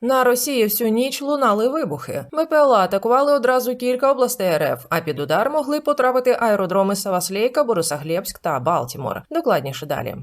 На Росії всю ніч лунали вибухи. БПЛА атакували одразу кілька областей РФ, а під удар могли потрапити аеродроми Саваслейка, Борисоглєбськ та Балтімор. Докладніше далі.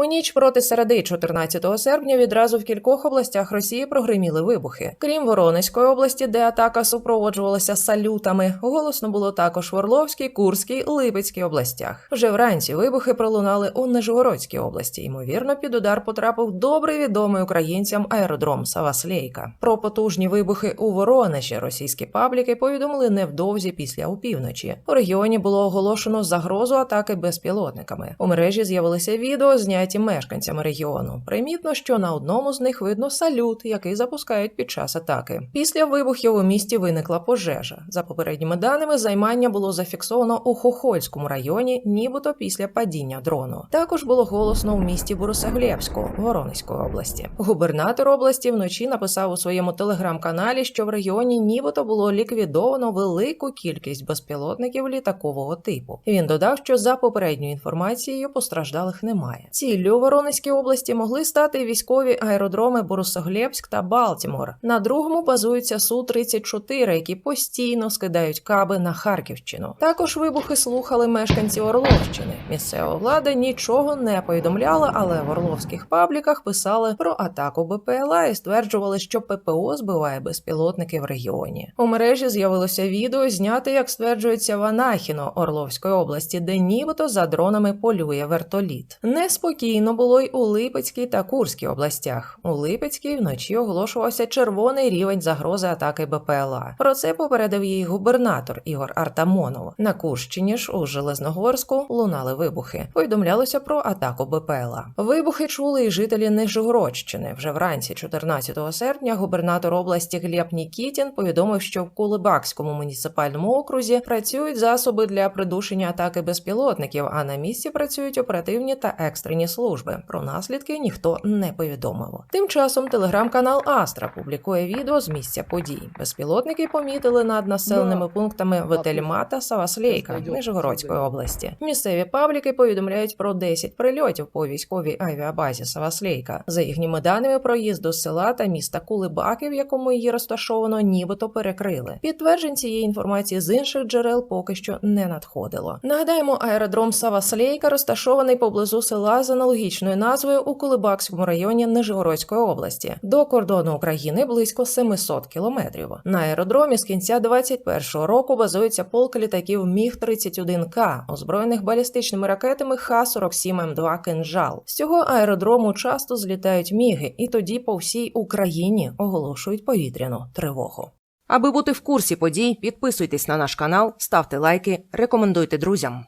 У ніч проти середи 14 серпня відразу в кількох областях Росії прогриміли вибухи. Крім Воронезької області, де атака супроводжувалася салютами, голосно було також в Орловській, Курській, Липецькій областях. Вже вранці вибухи пролунали у Нижегородській області. Ймовірно, під удар потрапив добре відомий українцям аеродром Саваслейка. Про потужні вибухи у Воронежі російські пабліки повідомили невдовзі після опівночі. У регіоні було оголошено загрозу атаки безпілотниками. У мережі з'явилися відео, зняті мешканцями регіону. Примітно, що на одному з них видно салют, який запускають під час атаки. Після вибухів у місті виникла пожежа. За попередніми даними, займання було зафіксовано у Хохольському районі, нібито після падіння дрону. Також було голосно у місті Борисоглебську, Воронезької області. Губернатор області вночі написав у своєму телеграм-каналі, що в регіоні нібито було ліквідовано велику кількість безпілотників літакового типу. Він додав, що за попередньою інформацією постраждалих немає. Ціллю Воронезькій області могли стати військові аеродроми Борисоглебськ та Балтімор. На другому базуються су 34 які постійно скидають каби на Харківщину. Також вибухи слухали мешканці Орловщини. Місцева влада нічого не повідомляла, але в орловських пабліках писали про атаку БПЛА і стверджували, що ППО збиває безпілотники в регіоні. У мережі з'явилося відео, зняте, як стверджується в Анахіно Орловської області, де нібито за дронами полює вертоліт. Неспокійно було й у Липецькій та Курській областях. У Липецькій вночі оголошувався червоний рівень загрози атаки БПЛА. Про це попередив її губернатор Ігор Артамонов. На Курщині ж у Железногорську лунали вибухи. Повідомлялося про атаку БПЛА. Вибухи чули і жителі Нижегородщини. Вже вранці, 14 серпня, губернатор області Глеб Нікітін повідомив, що в Кулебакському муніципальному окрузі працюють засоби для придушення атаки безпілотників, а на місці працюють оперативні та екстрені служби. Про наслідки ніхто не повідомив. Тим часом телеграм-канал Астра публікує відео з місця подій. Безпілотники помітили над населеними пунктами Ветельма та Саваслейка Нижегородської області. Місцеві пабліки повідомляють про 10 прильотів по військовій авіабазі Саваслейка. За їхніми даними, проїзд до села та міста Кулебаки, в якому її розташовано, нібито перекрили. Підтверджень цієї інформації з інших джерел поки що не надходило. Нагадаємо, аеродром Саваслейка розташований поблизу села з аналогічною назвою у Кулебакському районі Нижегородської області. До кордону України близько 700 кілометрів. На аеродромі з кінця 21-го року базується полк літаків Міг 31 К, озброєних балістичними ракетами Х-47М2 «Кинжал». З цього аеродрому часто злітають міги, і тоді по всій Україні оголошують повітряну тривогу. Аби бути в курсі подій, підписуйтесь на наш канал, ставте лайки, рекомендуйте друзям.